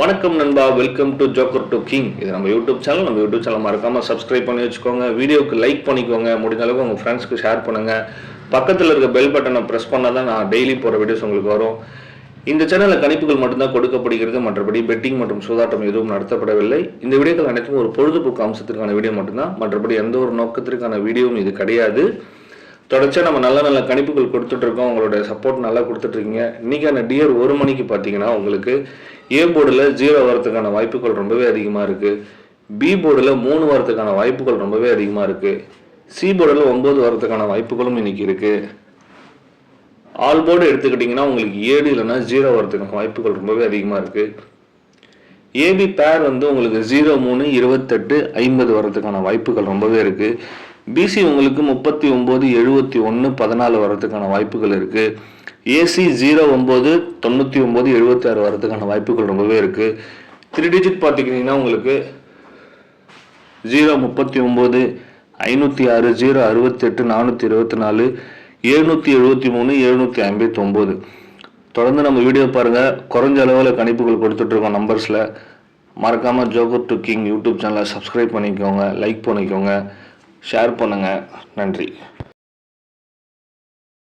வணக்கம் நண்பா welcome to joker to king இது நம்ம யூடியூப் சேனல் நம்ம யூடியூப் சேனல் மறக்காம சப்ஸ்கிரைப் பண்ணி வச்சுக்கோங்க. வீடியோக்கு லைக் பண்ணிக்கோங்க. முடிஞ்ச அளவுக்கு உங்கள் ஃப்ரெண்ட்ஸ்க்கு ஷேர் பண்ணுங்க. பக்கத்தில் இருக்க பெல் பட்டனை ப்ரெஸ் பண்ணால் தான் நான் டெய்லி போகிற வீடியோஸ் உங்களுக்கு வரும். இந்த சேனலில் கணிப்புகள் மட்டும்தான் கொடுக்கப்படுகிறது. மற்றபடி பெட்டிங் மற்றும் சூதாட்டம் எதுவும் நடத்தப்படவில்லை. இந்த வீடியோக்கள் அனைத்தும் ஒரு பொழுதுபோக்கு அம்சத்திற்கான வீடியோ மட்டும்தான். மற்றபடி எந்த ஒரு நோக்கத்திற்கான வீடியோவும் இது கிடையாது. தொடர்ச்சியாக நம்ம நல்ல நல்ல கணிப்புகள் கொடுத்துட்ருக்கோம் உங்களோட சப்போர்ட் நல்லா கொடுத்துட்ருக்கீங்க இன்றைக்கான இன்னைக்கான டியர் ஒரு மணிக்கு பார்த்தீங்கன்னா உங்களுக்கு ஏ போர்டில் ஜீரோ வரத்துக்கான வாய்ப்புகள் ரொம்பவே அதிகமாக இருக்குது பி போர்டில் மூணு வரத்துக்கான வாய்ப்புகள் ரொம்பவே அதிகமாக இருக்குது சி போர்டில் ஒம்பது வரத்துக்கான வாய்ப்புகளும் இன்னைக்கு இருக்குது ஆல் போர்டு எடுத்துக்கிட்டிங்கன்னா உங்களுக்கு ஏழு இல்லைன்னா ஜீரோ வரத்துக்கான வாய்ப்புகள் ரொம்பவே அதிகமாக இருக்குது ஏபி பேர் வந்து உங்களுக்கு ஜீரோ மூணு இருபத்தெட்டு ஐம்பது வரதுக்கான வாய்ப்புகள் ரொம்பவே இருக்குது பிசி உங்களுக்கு முப்பத்தி ஒம்பது எழுபத்தி ஒன்று பதினாலு வரதுக்கான வாய்ப்புகள் இருக்குது ஏசி ஜீரோ ஒம்பது தொண்ணூற்றி ஒம்பது எழுபத்தி ஆறு வரதுக்கான வாய்ப்புகள் ரொம்பவே இருக்குது த்ரீ டிஜிட் பார்த்துக்கிட்டிங்கன்னா உங்களுக்கு ஜீரோ முப்பத்தி ஒம்பது ஐநூற்றி ஆறு ஜீரோ அறுபத்தெட்டு நானூற்றி இருபத்தி நாலு எழுநூற்றி எழுபத்தி மூணு எழுநூற்றி ஐம்பத்தி ஒம்பது தொடர்ந்து நம்ம வீடியோ பாருங்கள் குறைஞ்ச அளவில் கணிப்புகள் கொடுத்துட்ருக்கோம் நம்பர்ஸில். மறக்காமல் ஜோகர் டு கிங் யூடியூப் சேனலை சப்ஸ்கிரைப் பண்ணிக்கோங்க லைக் பண்ணிக்கோங்க ஷேர் பண்ணுங்கள் நன்றி.